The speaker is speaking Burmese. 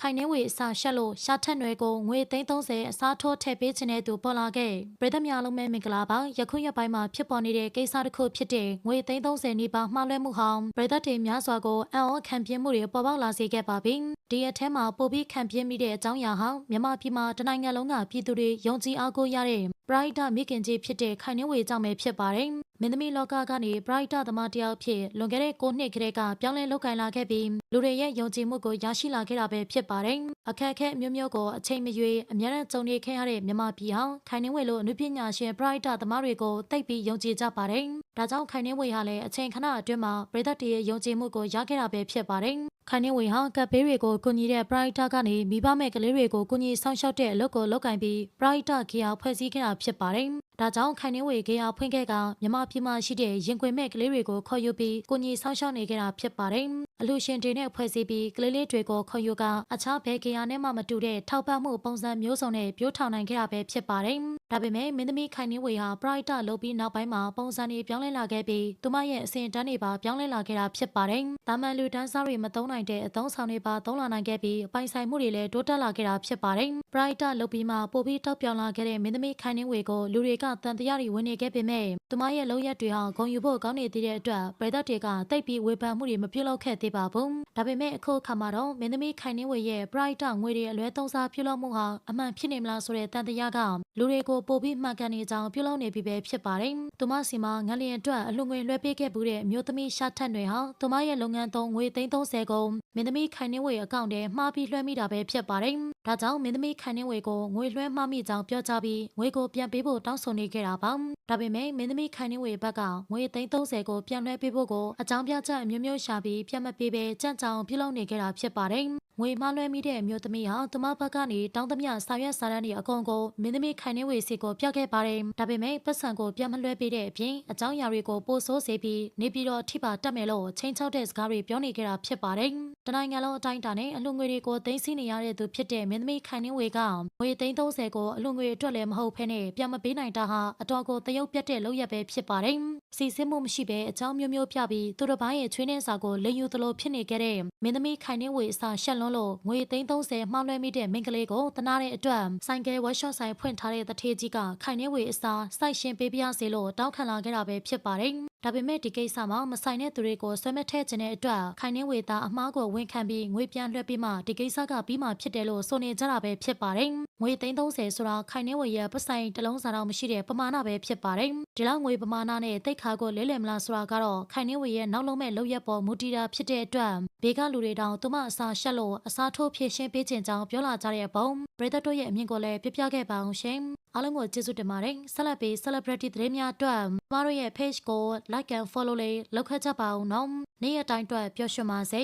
ခိုင်နှင်းဝေအစာရှက်လို့ရှာထက်နွယ်ကိုငွေ330အစားထိုးထည့်ပေးခြင်းတဲ့သူပေါ်လာခဲ့ပြည်သူများလုံးမဲမင်္ဂလာပါယခုရက်ပိုင်းမှာဖြစ်ပေါ်နေတဲ့ကိစ္စတစ်ခုဖြစ်တဲ့ငွေ330နီးပါးမှားလွှဲမှုဟောင်းပြည်သူတွေများစွာကိုအံ့ဩခံပြင်းမှုတွေပေါ်ပေါက်လာစေခဲ့ပါပြီဒီအထက်မှာပိုပြီးခံပြင်းမိတဲ့အကြောင်းအရာဟာမြန်မာပြည်မှာတနိုင်ငံလုံးကပြည်သူတွေယုံကြည်အားကိုးရတဲ့ Bright မိခင်ကြီးဖြစ်တဲ့ခိုင်နှင်းဝေကြောင့်ပဲဖြစ်ပါတယ်မင်းသမီးလောကကနေ Bright သမားတစ်ယောက်ဖြစ်လွန်ခဲ့တဲ့9နှစ်ကတည်းကပြောင်းလဲလုပ်ကိုင်လာခဲ့ပြီးလူတွေရဲ့ယုံကြည်မှုကိုရရှိလာခဲ့တာပဲဖြစ်ပါတယ်အခက်အခဲအမျိုးမျိုးကိုအချိန်မရွေးအများနဲ့ကြုံနေခဲ့ရတဲ့မြန်မာပြည်ဟာခိုင်နှင်းဝေလိုအနုပညာရှင် Bright သမားတွေကိုတိတ်ပြီးယုံကြည်ကြပါတယ်ဒါကြောင့်ခိုင်နှင်းဝေဟာလည်းအချိန်ခဏအတွင်းမှာပြည်သက်တွေရဲ့ယုံကြည်မှုကိုရခဲ့တာပဲဖြစ်ပါတယ် ခိုင်နေဝေဟာကပ်ဘေးတွေကိုကူညီတဲ့ Bright ကနေမိဘမဲ့ကလေးတွေကိုကူညီဆောင်ရှောက်တဲ့အလုပ်ကိုလုပ်ကင်ပြီး Bright ခေယာဖွဲ့စည်းခဲ့တာဖြစ်ပါတယ်။ဒါကြောင့်ခိုင်နေဝေခေယာဖွင့်ခဲ့ကမြမပြည်မှာရှိတဲ့ရင်ခွင်မဲ့ကလေးတွေကိုခေါ်ယူပြီးကူညီဆောင်ရှောက်နေခဲ့တာဖြစ်ပါတယ်။အလူရှင်တွေနဲ့ဖွဲ့စည်းပြီးကလေးလေးတွေကိုခေါ်ယူကအခြားဘယ်ခေယာနဲ့မှမတူတဲ့ထောက်ပံ့မှုပုံစံမျိုးစုံနဲ့ပြိုးထောင်နိုင်ခဲ့တာပဲဖြစ်ပါတယ်။ဒါပေမဲ့မင်းသမီးခိုင်နေဝေဟာ Bright လုပ်ပြီးနောက်ပိုင်းမှာပုံစံတွေပြောင်းလဲလာခဲ့ပြီးသူမရဲ့အစဉ်တန်းတွေပါပြောင်းလဲလာခဲ့တာဖြစ်ပါတယ်။ဒါမှန်လူတန်းစားတွေမသုံးနိုင်တဲ့အသုံးဆောင်တွေပါသုံးလာနိုင်ခဲ့ပြီးပိုင်ဆိုင်မှုတွေလည်းတိုးတက်လာခဲ့တာဖြစ်ပါတယ်။ Bright လုပ်ပြီးမှပိုပြီးတောက်ပြောင်လာခဲ့တဲ့မင်းသမီးခိုင်နှင်းဝေကိုလူတွေကတန်တရားတွေဝင်နေခဲ့ပေမဲ့သူမရဲ့လုံရက်တွေဟာဂုံယူဖို့ကောင်းနေသေးတဲ့အတွက်ပြည်သက်တွေကတိတ်ပြီးဝေဖန်မှုတွေမပြုလုပ်ခဲ့သေးပါဘူး။ဒါပေမဲ့အခုအခါမှာတော့မင်းသမီးခိုင်နှင်းဝေရဲ့ Bright ငွေတွေအလွဲသုံးစားပြုလုပ်မှုဟာအမှန်ဖြစ်နေမလားဆိုတဲ့တန်တရားကလူတွေကိုပိုပြီးမှန်ကန်နေကြောင်းပြုလုပ်နေပြီပဲဖြစ်ပါတယ်။သူမစီမှာငလျင်အတွက်အလှငွေလွှဲပေးခဲ့မှုတဲ့အမျိုးသမီးရှာထက်တွေဟာသူမရဲ့လုပ်ငန်းသုံးငွေ330ကုန်မင်းသမီးခိုင်နှင်းဝေအကောင့်ထဲမှားပြီးလွှဲမိတာပဲဖြစ်ပါတယ်။ဒါကြောင့်မင်းသမီးခိုင်နှင်းဝေကိုငွေလွှဲမှားမိကြောင်းပြောကြားပြီးငွေကိုပြန်ပေးဖို့တောင်းဆိုနေခဲ့တာပါ။ဒါပေမဲ့မင်းသမီးခိုင်နှင်းဝေဘက်ကငွေ330ကိုပြန်လွှဲပေးဖို့ကိုအကြောင်းပြချက်အမျိုးမျိုးရှာပြီးပြန်မပေးဘဲကြံ့ကြောင်ပြုလုပ်နေခဲ့တာဖြစ်ပါတယ်။ ငွေမှားလွှဲမိတဲ့အမျိုးသမီးဟာသူမဘက်ကနေတောင်းသမျှစာရွက်စာတမ်းတွေအကုန်ကိုမင်းသမီးခိုင်နှင်းဝေစီကိုပြခဲ့ပါတယ်။ဒါပေမဲ့ပတ်စံကိုပြန်မလွှဲပေးတဲ့အပြင်အကြောင်းအရာတွေကိုပို့ဆိုးစေပြီးနေပြည်တော်ထိပါတက်မယ်လို့ချိန်ချောက်တဲ့စကားတွေပြောနေကြတာဖြစ်ပါတယ်။တနိုင်ငံလုံးအတိုင်းအတာနဲ့အလှငွေတွေကိုသိမ်းဆည်းနေရတဲ့သူဖြစ်တဲ့မင်းသမီးခိုင်နှင်းဝေကငွေသိန်း30ကိုအလှငွေအတွက်လည်းမဟုတ်ဘဲနဲ့ပြန်မပေးနိုင်တာဟာအတော်ကိုတရုပ်ပြတ်တဲ့လုပ်ရက်ပဲဖြစ်ပါတယ်။စီစစ်မှုမရှိဘဲအကြောင်းမျိုးမျိုးပြပြီးသူတစ်ပိုင်းရဲ့ချွေးနှင်းစာကိုလိန်ယူသလိုဖြစ်နေခဲ့တဲ့မင်းသမီးခိုင်နှင်းဝေအစာရှက်လွန်းလို့ငွေသိန်း30မှားလွှဲမိတဲ့မိန်းကလေးကိုတနာတဲ့အတွက်ဆိုင်ကယ်ဝက်ရှော့ဆိုင်ဖွင့်ထားတဲ့တထေးကြီးကခိုင်နှင်းဝေအစာစိုက်ရှင်ပေးပြရစေလို့တောင်းခံလာခဲ့တာပဲဖြစ်ပါတယ်။ဒါပေမဲ့ဒီကိစ္စမှာမဆိုင်တဲ့သူတွေကိုဆွဲမထည့်ခြင်းတဲ့အတွက်ခိုင်နှင်းဝေသားအမားကိုဝန်ခံပြီးငွေပြန်လွှဲပြီးမှဒီကိစ္စကပြီးမှဖြစ်တယ်လို့ဆိုနေကြတာပဲဖြစ်ပါတယ်။ ငွေသိန်း30ဆိုတာခိုင်နှင်းဝေရဲ့ပတ်ဆိုင်တစ်လုံးစာတော့မရှိတဲ့ပမာဏပဲဖြစ်ပါတယ်။ဒီလောက်ငွေပမာဏနဲ့တိတ်ခါကိုလဲလှယ်မလားဆိုတာကတော့ခိုင်နှင်းဝေရဲ့နောက်လုံးမဲ့လောက်ရက်ပေါ်မူတည်တာဖြစ်တဲ့အတွက်ဘေကလူတွေတောင်သူမအစာရှက်လို့အစာထိုးဖြည့်ရှင်းပေးခြင်းကြောင့်ပြောလာကြတဲ့အပုံပရိသတ်တို့ရဲ့အမြင်ကိုလည်းပြပြခဲ့ပါအောင်ရှင်အားလုံးကိုကျေးဇူးတင်ပါတယ်ဆက်လက်ပြီး celebrity သတင်းများအတွက်ကျမတို့ရဲ့ page ကို like and follow လေးလုပ်ခဲ့ကြပါအောင်နော်နေ့ရက်တိုင်းအတွက်ပျော်ရွှင်ပါစေ